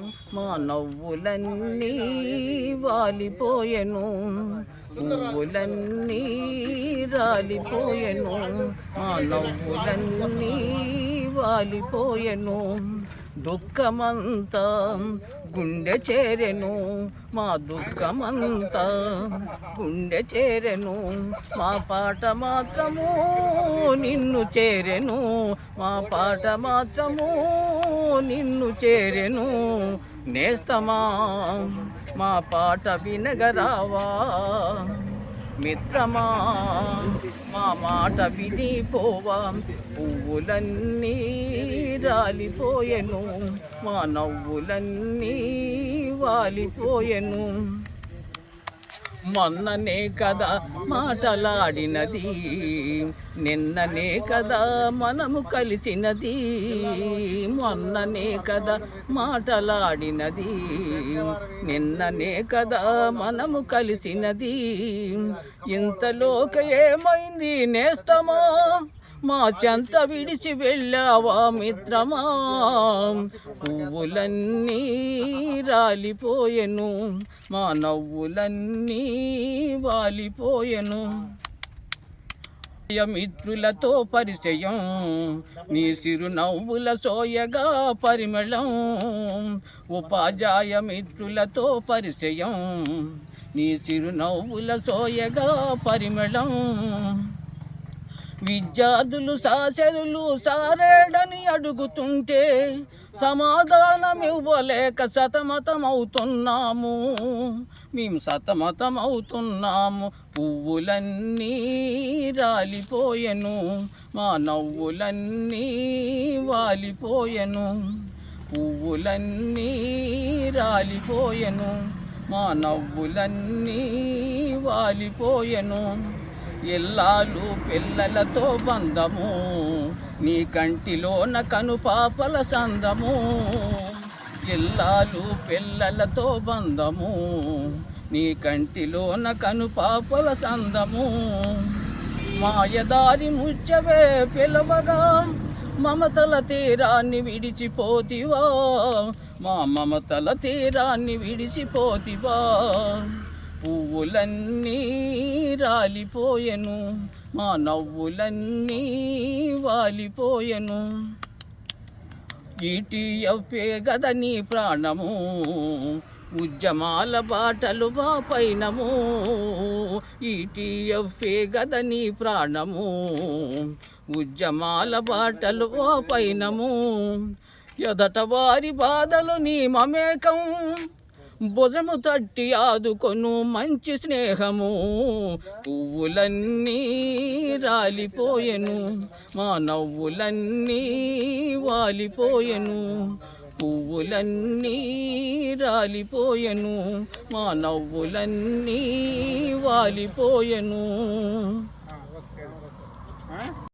move. మా నవ్వులన్నీ వాలిపోయెను. పువ్వులన్నీ రాలిపోయెను. మా నవ్వులన్నీ వాలిపోయెను. దుఃఖమంతా గుండె చేరెను. మా దుఃఖమంతా గుండె చేరెను. మా పాట మాత్రము నిన్ను చేరెను. మా పాట మాత్రము నిన్ను చేరెను. నేస్తమా? మా పాట వినగరావా? మిత్రమా? మా మాట వినిపోవా? పువ్వులన్నీ రాలిపోయెను. మా నవ్వులన్నీ వాలిపోయెను. మొన్ననే కదా మాటలాడినది. నిన్ననే కదా మనము కలిసినది. మొన్ననే కదా మాటలాడినది. నిన్ననే కదా మనము కలిసినది. ఇంతలోక ఏమైంది నేస్తమా? మా చెంత విడిచి వెళ్ళావా మిత్రమా? పువ్వులన్నీ రాలిపోయెను. మా నవ్వులన్నీ వాలిపోయెను. మిత్రులతో పరిచయం. నీ సిరునవ్వుల సోయగా పరిమళం. ఉపాధ్యాయ మిత్రులతో పరిచయం. నీ సిరునవ్వుల సోయగా పరిమళం. విద్యార్థులు సాసరులు సారేడని అడుగుతుంటే సమాధానం ఇవ్వలేక సతమతమవుతున్నాము. మేము సతమతమవుతున్నాము. పువ్వులన్నీ రాలిపోయెను. మా నవ్వులన్నీ వాలిపోయెను. పువ్వులన్నీ రాలిపోయెను. మా నవ్వులన్నీ వాలిపోయెను. ఎల్లాలు పిల్లలతో బంధము నీ కంటిలోన కనుపాపల సందము. ఎల్లాలు పిల్లలతో బంధము నీ కంటిలోన కనుపాపల సందము. మాయదారి ముచ్చవే పిలవగా మమతల తీరాన్ని విడిచిపోతివా. మా మమతల తీరాన్ని విడిచిపోతివా. పువ్వులన్నీ రాలిపోయెను మా నవ్వులన్నీ వాలిపోయెను. ఈటీఎఫే గద నీ ప్రాణము ఉద్యమాల బాటలు బాపైనము ఈటీఎఫే గద నీ ప్రాణము ఉద్యమాల బాటలు బాపైనము ఎదట వారి బాధలు నీ మమేకం భుజము తట్టి ఆదుకొను మంచి స్నేహము. పువ్వులన్నీ రాలిపోయెను. మా నవ్వులన్నీ వాలిపోయెను. పువ్వులన్నీ రాలిపోయెను. మా నవ్వులన్నీ వాలిపోయెను.